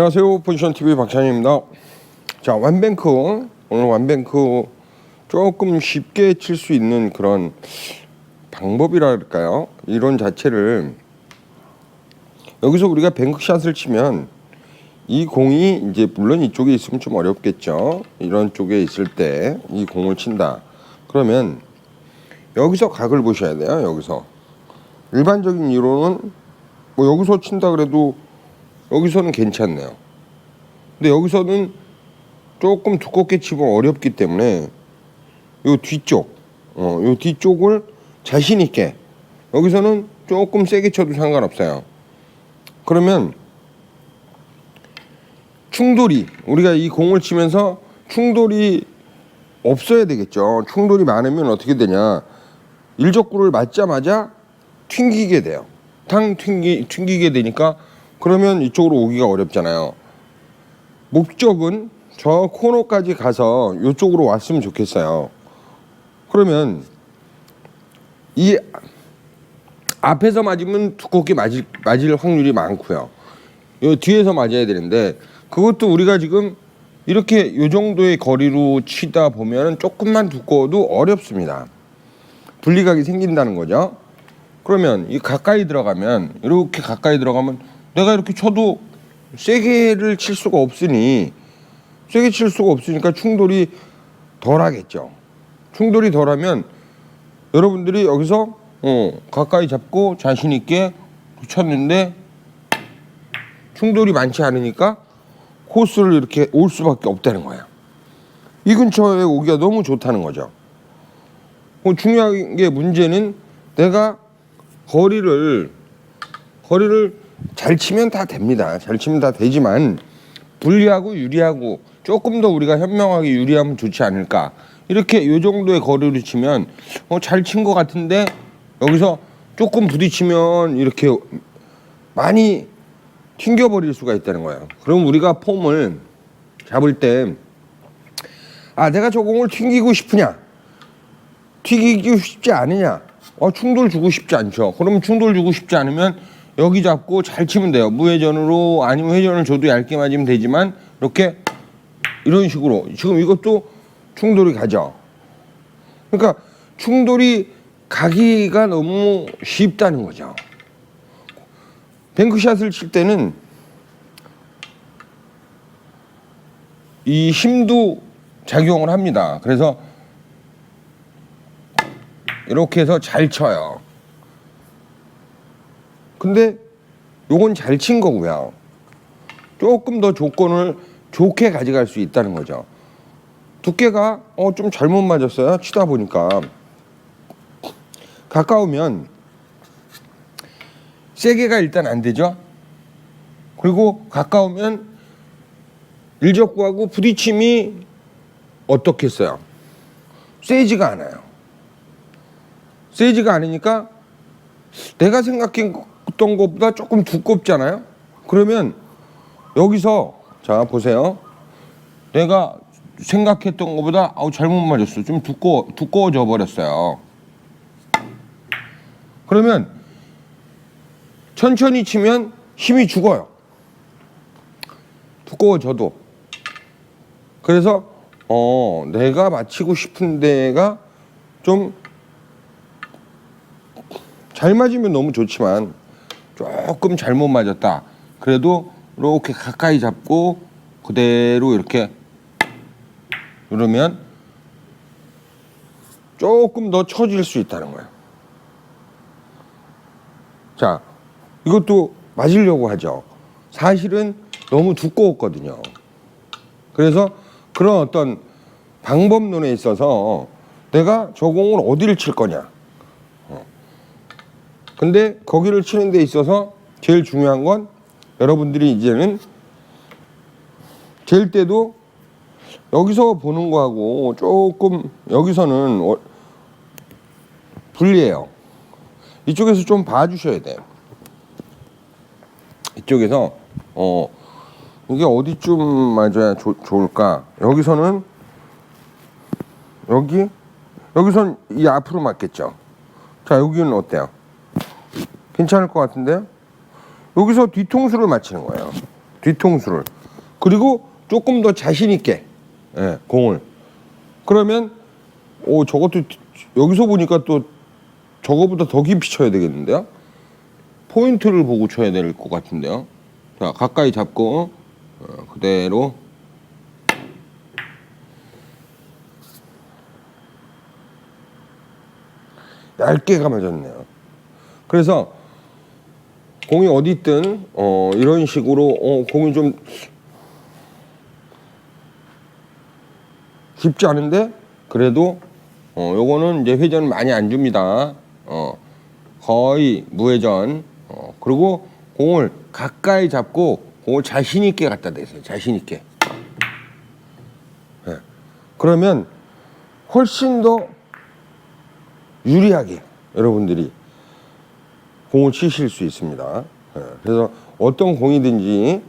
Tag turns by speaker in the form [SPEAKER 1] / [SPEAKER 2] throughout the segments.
[SPEAKER 1] 안녕하세요. 포지션 TV 박찬입니다. 자, 완뱅크 오늘 완뱅크 조금 쉽게 칠 수 있는 그런 방법이랄까요? 이론 자체를 여기서 우리가 뱅크샷을 치면 이 공이 이제 물론 이쪽에 있으면 좀 어렵겠죠. 이런 쪽에 있을 때 이 공을 친다. 그러면 여기서 각을 보셔야 돼요. 여기서 일반적인 이론은 뭐 여기서 친다 그래도 여기서는 괜찮네요. 근데 여기서는 조금 두껍게 치면 어렵기 때문에 요 뒤쪽, 어, 요 뒤쪽을 자신 있게 여기서는 조금 세게 쳐도 상관없어요. 그러면 충돌이 우리가 이 공을 치면서 충돌이 없어야 되겠죠. 충돌이 많으면 어떻게 되냐? 일적구를 맞자마자 튕기게 돼요. 탕 튕기 튕기게 되니까 그러면 이쪽으로 오기가 어렵잖아요. 목적은 저 코너까지 가서 이쪽으로 왔으면 좋겠어요. 그러면 이 앞에서 맞으면 두껍게 맞을, 맞을 확률이 많고요. 요 뒤에서 맞아야 되는데 그것도 우리가 지금 이렇게 요 정도의 거리로 치다 보면 조금만 두꺼워도 어렵습니다. 분리각이 생긴다는 거죠. 그러면 이 가까이 들어가면 이렇게 가까이 들어가면 내가 이렇게 쳐도 세게를 칠 수가 없으니 세게 칠 수가 없으니까 충돌이 덜하겠죠. 충돌이 덜하면 여러분들이 여기서 어, 가까이 잡고 자신 있게 쳤는데 충돌이 많지 않으니까 코스를 이렇게 올 수밖에 없다는 거예요. 이 근처에 오기가 너무 좋다는 거죠. 뭐 중요한 게 문제는 내가 거리를 거리를 잘 치면 다 됩니다. 잘 치면 다 되지만 불리하고 유리하고 조금 더 우리가 현명하게 유리하면 좋지 않을까. 이렇게 요 정도의 거리를 치면 어, 잘 친 것 같은데 여기서 조금 부딪히면 이렇게 많이 튕겨버릴 수가 있다는 거예요. 그럼 우리가 폼을 잡을 때, 아, 내가 저 공을 튕기고 싶으냐? 튀기고 싶지 않으냐? 어, 충돌 주고 싶지 않죠. 그러면 충돌 주고 싶지 않으면 여기 잡고 잘 치면 돼요. 무회전으로 아니면 회전을 줘도 얇게 맞으면 되지만 이렇게 이런 식으로 지금 이것도 충돌이 가죠. 그러니까 충돌이 가기가 너무 쉽다는 거죠. 뱅크샷을 칠 때는 이 힘도 작용을 합니다. 그래서 이렇게 해서 잘 쳐요. 근데 요건 잘 친 거고요. 조금 더 조건을 좋게 가져갈 수 있다는 거죠. 두께가 어 좀 잘못 맞았어요. 치다 보니까 가까우면 세게가 일단 안 되죠. 그리고 가까우면 일적구하고 부딪힘이 어떻겠어요? 세지가 않아요. 세지가 않으니까 내가 생각 했던 것보다 조금 두껍잖아요. 그러면 여기서 자 보세요. 내가 생각했던 것보다 아우 잘못 맞았어. 좀 두꺼워 두꺼워져 버렸어요. 그러면 천천히 치면 힘이 죽어요. 두꺼워져도. 그래서 어 내가 맞히고 싶은 데가 좀 잘 맞으면 너무 좋지만 조금 잘못 맞았다. 그래도 이렇게 가까이 잡고 그대로 이렇게 누르면 조금 더 처질 수 있다는 거예요. 자, 이것도 맞으려고 하죠. 사실은 너무 두꺼웠거든요. 그래서 그런 어떤 방법론에 있어서 내가 저 공을 어디를 칠 거냐. 어. 근데 거기를 치는 데 있어서 제일 중요한 건 여러분들이 이제는 잴 때도 여기서 보는 거하고 조금 여기서는 어- 불리해요. 이쪽에서 좀 봐주셔야 돼요. 이쪽에서 어 이게 어디쯤 맞아야 좋- 좋을까? 여기서는 여기 여기선 이 앞으로 맞겠죠. 자 여기는 어때요? 괜찮을 것 같은데요? 여기서 뒤통수를 맞히는 거예요. 뒤통수를. 그리고 조금 더 자신 있게 예, 공을. 그러면 오 저것도 여기서 보니까 또 저거보다 더 깊이 쳐야 되겠는데요? 포인트를 보고 쳐야 될 것 같은데요? 자 가까이 잡고 어, 그대로. 얇게가 맞았네요. 그래서 공이 어디 있든 어, 이런 식으로 어, 공이 좀 쉽지 않은데 그래도 어, 요거는 이제 회전을 많이 안 줍니다. 어, 거의 무회전. 어, 그리고 공을 가까이 잡고 공을 자신 있게 갖다 대세요. 자신 있게. 예. 그러면 훨씬 더 유리하게 여러분들이 공을 치실 수 있습니다. 예, 그래서 어떤 공이든지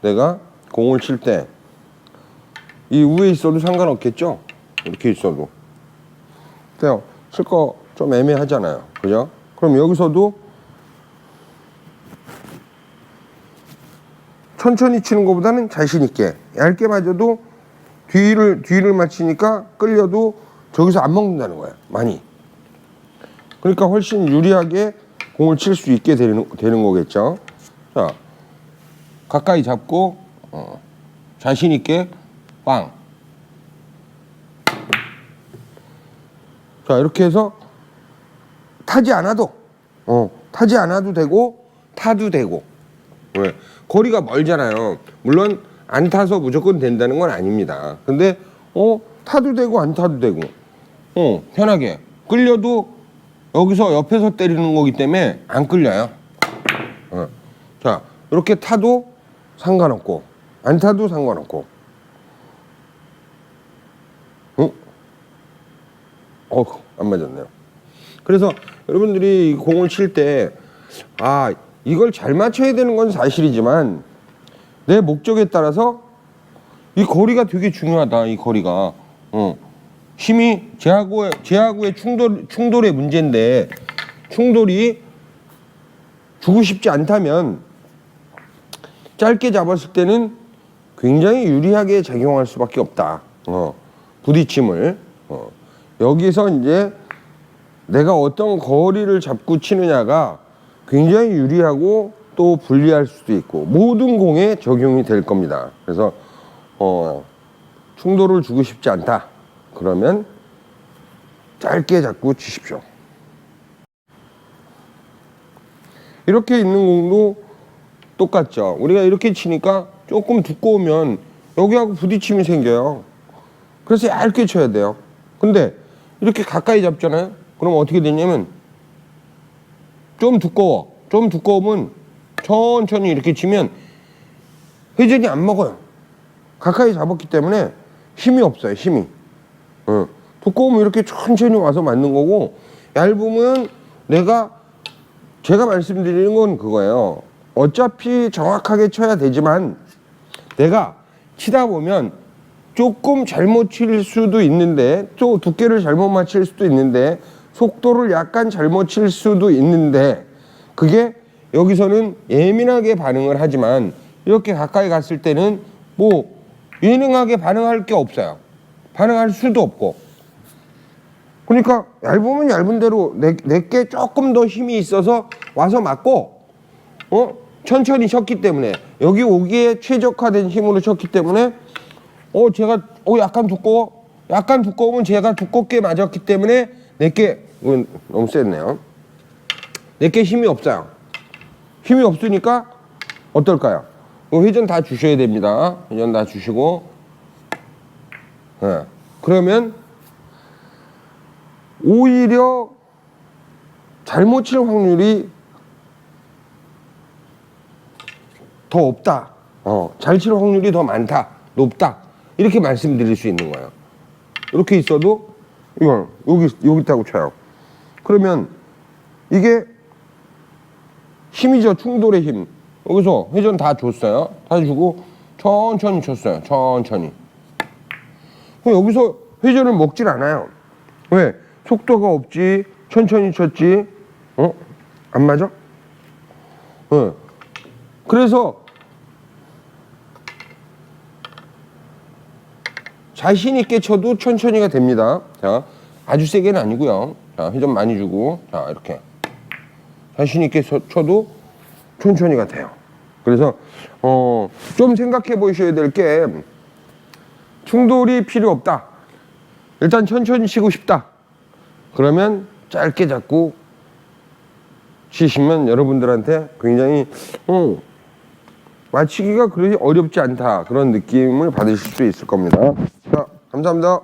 [SPEAKER 1] 내가 공을 칠 때 이 위에 있어도 상관없겠죠? 이렇게 있어도. 그냥 칠거 좀 애매하잖아요. 그죠? 그럼 여기서도 천천히 치는 것보다는 자신 있게 얇게 맞아도 뒤를 뒤를 맞히니까 끌려도 저기서 안 먹는다는 거야. 많이. 그러니까 훨씬 유리하게 공을 칠 수 있게 되는, 되는 거겠죠. 자, 가까이 잡고 어, 자신 있게 빵. 자, 이렇게 해서 타지 않아도 어, 타지 않아도 되고 타도 되고. 왜? 거리가 멀잖아요. 물론 안 타서 무조건 된다는 건 아닙니다. 근데 어, 타도 되고 안 타도 되고. 어, 편하게. 끌려도 여기서 옆에서 때리는 거기 때문에 안 끌려요. 어. 자, 이렇게 타도 상관없고, 안 타도 상관없고. 어? 어, 안 맞았네요. 그래서 여러분들이 이 공을 칠 때, 아, 이걸 잘 맞춰야 되는 건 사실이지만, 내 목적에 따라서 이 거리가 되게 중요하다, 이 거리가. 어. 힘이 제하고의 제하고의 충돌 충돌의 문제인데 충돌이 주고 싶지 않다면 짧게 잡았을 때는 굉장히 유리하게 작용할 수밖에 없다. 어, 부딪힘을 어, 여기서 이제 내가 어떤 거리를 잡고 치느냐가 굉장히 유리하고 또 불리할 수도 있고 모든 공에 적용이 될 겁니다. 그래서 어, 충돌을 주고 싶지 않다. 그러면 짧게 잡고 치십시오. 이렇게 있는 공도 똑같죠. 우리가 이렇게 치니까 조금 두꺼우면 여기하고 부딪힘이 생겨요. 그래서 얇게 쳐야 돼요. 근데 이렇게 가까이 잡잖아요. 그럼 어떻게 되냐면 좀 두꺼워. 좀 두꺼우면 천천히 이렇게 치면 회전이 안 먹어요. 가까이 잡았기 때문에 힘이 없어요. 힘이. 어. 두꺼우면 이렇게 천천히 와서 맞는 거고 얇으면 내가 제가 말씀드리는 건 그거예요. 어차피 정확하게 쳐야 되지만 내가 치다 보면 조금 잘못 칠 수도 있는데 또 두께를 잘못 맞출 수도 있는데 속도를 약간 잘못 칠 수도 있는데 그게 여기서는 예민하게 반응을 하지만 이렇게 가까이 갔을 때는 뭐 예능하게 반응할 게 없어요. 반응할 수도 없고. 그러니까 얇으면 얇은 대로 내, 내게 조금 더 힘이 있어서 와서 맞고, 어? 천천히 쳤기 때문에, 여기 오기에 최적화된 힘으로 쳤기 때문에, 어, 제가, 어, 약간 두꺼워? 약간 두꺼우면 제가 두껍게 맞았기 때문에, 내게, 이건 너무 셌네요. 내게 힘이 없어요. 힘이 없으니까, 어떨까요? 어, 회전 다 주셔야 됩니다. 회전 다 주시고, 예. 그러면 오히려 잘못 칠 확률이 더 없다. 어, 잘 칠 확률이 더 많다. 높다. 이렇게 말씀드릴 수 있는 거예요. 이렇게 있어도 이걸 여기 여기 있다고 쳐요. 그러면 이게 힘이죠. 충돌의 힘. 여기서 회전 다 줬어요. 다 주고 천천히 쳤어요. 천천히. 여기서 회전을 먹질 않아요. 왜? 속도가 없지, 천천히 쳤지, 어? 안 맞아? 어. 그래서 자신 있게 쳐도 천천히가 됩니다. 자, 아주 세게는 아니고요. 자, 회전 많이 주고, 자, 이렇게. 자신 있게 쳐도 천천히가 돼요. 그래서, 어, 좀 생각해 보셔야 될 게, 충돌이 필요 없다. 일단 천천히 치고 싶다. 그러면 짧게 잡고 치시면 여러분들한테 굉장히 어, 맞히기가 그렇게 어렵지 않다 그런 느낌을 받으실 수 있을 겁니다. 자, 감사합니다.